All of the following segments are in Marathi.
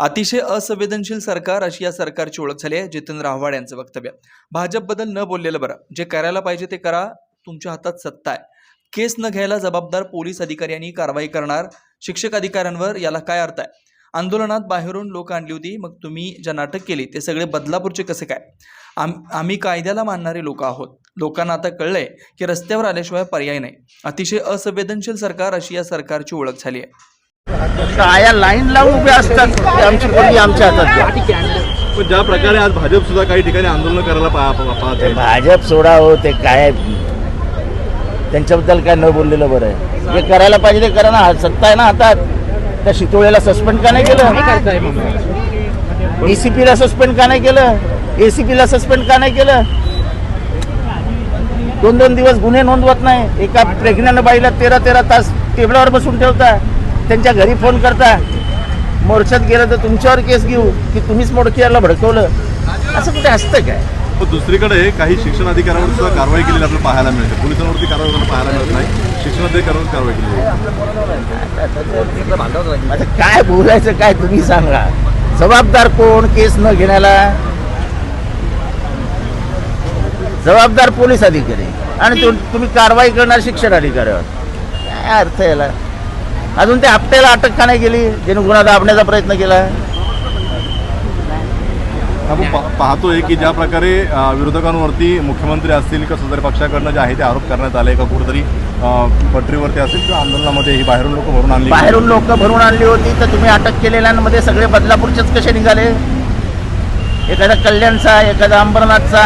अतिशय असंवेदनशील सरकार अशी या सरकारची ओळख झाली आहे जितेंद्र आव्हाड यांचं वक्तव्य. भाजपबद्दल न बोललेलं बरं. जे करायला पाहिजे ते करा तुमच्या हातात सत्ता आहे. केस न घ्यायला जबाबदार पोलीस अधिकाऱ्यांनी कारवाई करणार शिक्षक अधिकाऱ्यांवर याला काय अर्थ आहे? आंदोलनात बाहेरून लोक आणली होती मग तुम्ही ज्या नाटक केली ते सगळे बदलापूरचे कसे काय? आम आम्ही कायद्याला मानणारे लोक आहोत. लोकांना आता कळलंय की रस्त्यावर आल्याशिवाय पर्याय नाही. अतिशय असंवेदनशील सरकार अशी या सरकारची ओळख झाली आहे. आया लाईन लावून उभे असतात ते आमची पोरगी आमच्या हातात. पण ज्या प्रकारे आज भाजप सुद्धा काही ठिकाणी आंदोलन करायला पाहत आहे. भाजप सोडा हो ते काय त्यांच्याबद्दल काय न बोललेलं बरं आहे. जे करायला पाहिजे ते करा ना सत्ता आहे ना हातात. त्या शितोळेला सस्पेंड का नाही केलं? एसीपीला सस्पेंड का नाही केलं? एसीपीला सस्पेंड का नाही केलं? दोन दोन दिवस गुन्हे नोंदवत नाही. एका प्रेग्नंट बाईला तेरा तेरा तास टेबलावर बसून ठेवता. त्यांच्या घरी फोन करता. मोर्चात गेलं तर तुमच्यावर केस घेऊ की तुम्हीच मोडकीयाला भडकवलं? असं कुठे असतं काय? पण दुसरीकडे काही शिक्षण अधिकाऱ्यांवर सुद्धा कारवाई केलेली आपल्याला पाहायला मिळते. पोलिसांवरती कारवाई होताना पाहायला मिळत नाही. शिक्षण अधिकाऱ्यांवर कारवाई केली. आता काय बोलायचं काय तुम्ही सांगा. जबाबदार कोण केस न घेण्याला? जबाबदार पोलीस अधिकारी. आणि तुम्ही कारवाई करणार शिक्षण अधिकाऱ्यावर काय अर्थ याला? अजून ते आपट्याला अटक का नाही केली? ज्याने गुन्हा दाबण्याचा प्रयत्न केला. आपण पा- पाहतोय की ज्या प्रकारे अ, विरोधकांवरती मुख्यमंत्री असतील किंवा सदर पक्षाकडनं जे आहे ते आरोप करण्यात आले का कुठेतरी अ, पटरीवरती असेल किंवा आंदोलनामध्ये ही बाहेरून लोक भरून आणली बाहेरून लोक भरून आणली होती तर तुम्ही अटक केलेल्यांमध्ये सगळे बदलापूरचेच कसे निघाले? एखादा कल्याणचा एखादा अंबरनाथचा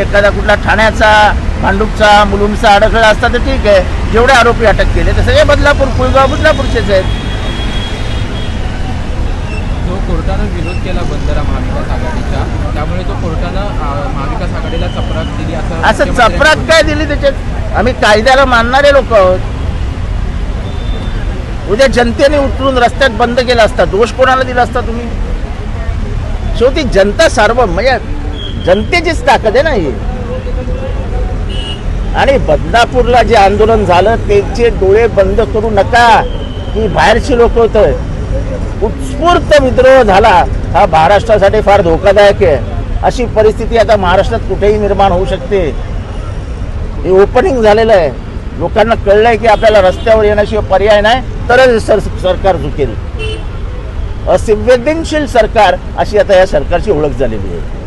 एखादा कुठला ठाण्याचा भांडूपचा मुलुमचा अडखळा असता तर ठीक आहे. जेवढे आरोपी अटक केले ते सगळे बदलापूर कुळगाव बदलापूरचेच आहेत. जो कोर्टानं विरोध केला बंदरा महाविकास आघाडीच्या त्यामुळे तो कोर्टानं महाविकास आघाडीला चपराक दिली असं असं चपराक काय दिली त्याच्यात? आम्ही कायद्याला मानणारे लोक आहोत. उद्या जनतेने उतरून रस्त्यात बंद केला असता दोष कोणाला दिला असता तुम्ही? शेवटी जनता सार्व म्हणजे जनतेचीच ताकद आहे ना ही. आणि बदलापूरला जे आंदोलन झालं त्यांचे डोळे बंद करू नका. की बाहेरची लोक होत. उत्स्फूर्त विद्रोह झाला. हा महाराष्ट्रासाठी फार धोकादायक आहे. अशी परिस्थिती आता महाराष्ट्रात कुठेही निर्माण होऊ शकते. हे ओपनिंग झालेलं आहे. लोकांना कळलंय की आपल्याला रस्त्यावर येण्याशिवाय पर्याय नाही तरच सर सरकार झुकेल. असंवेदनशील सरकार अशी आता या सरकारची ओळख झालेली आहे.